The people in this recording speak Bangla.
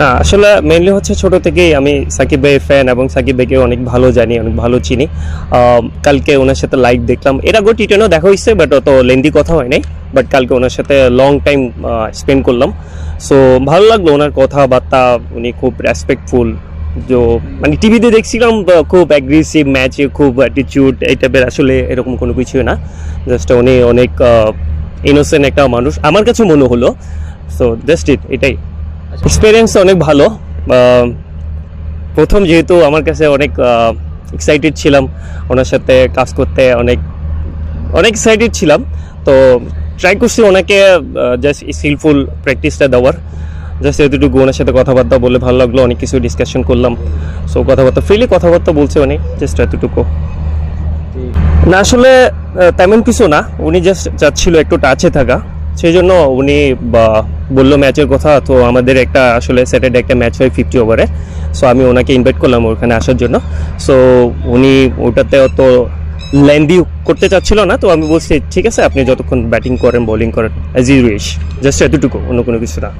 না, আসলে মেনলি হচ্ছে ছোট থেকেই আমি সাকিব ভাইয়ের ফ্যান এবং সাকিব ভাইকে অনেক ভালো জানি, অনেক ভালো চিনি। কালকে ওনার সাথে লাইভ দেখলাম। এর আগে টি টেনও দেখা হয়েছে বাট অত লেন্দি কথা হয় নাই। বাট কালকে ওনার সাথে লং টাইম স্পেন্ড করলাম। সো ভালো লাগল ওনার কথাবার্তা, উনি খুব রেসপেক্টফুল যে মানে টিভিতে দেখছিলাম খুব অ্যাগ্রেসিভ ম্যাচে খুব অ্যাটিটিউড এই টাইপের আসলে এরকম কোনো কিছুই না। জাস্ট উনি অনেক ইনোসেন্ট একটা মানুষ। আমার কাছে মনে হলো সো জাস্ট ইট এটাই। এক্সপিরিয়েন্স অনেক ভালো। প্রথম যেহেতু আমার কাছে অনেক এক্সাইটেড ছিলাম ওনার সাথে কাজ করতে, অনেক অনেক এক্সাইটেড ছিলাম। তো ট্রাই করছি ওনাকে জাস্ট স্কিলফুল প্র্যাকটিসটা দেওয়ার। জাস্ট এতটুকু ওনার সাথে কথাবার্তা বলে ভালো লাগল, অনেক কিছু ডিসকাশন করলাম। সো কথাবার্তা ফ্রিলি কথাবার্তা বলছে উনি জাস্ট এতটুকু। না, আসলে তেমন কিছু না। উনি জাস্ট চাচ্ছিল একটু টাচে থাকা। সেই জন্য উনি বলল ম্যাচের কথা, তো আমাদের একটা আসলে স্যাটারডে একটা ম্যাচ হয় ফিফটি ওভারে সো আমি ওনাকে ইনভাইট করলাম ওখানে আসার জন্য। সো উনি ওটাতে অত লেন্দি করতে চাচ্ছিল না, তো আমি বলছি, ঠিক আছে, আপনি যতক্ষণ ব্যাটিং করেন বোলিং করেন অ্যাজ উইশ জাস্ট এতটুকু, অন্য কোনো কিছু না।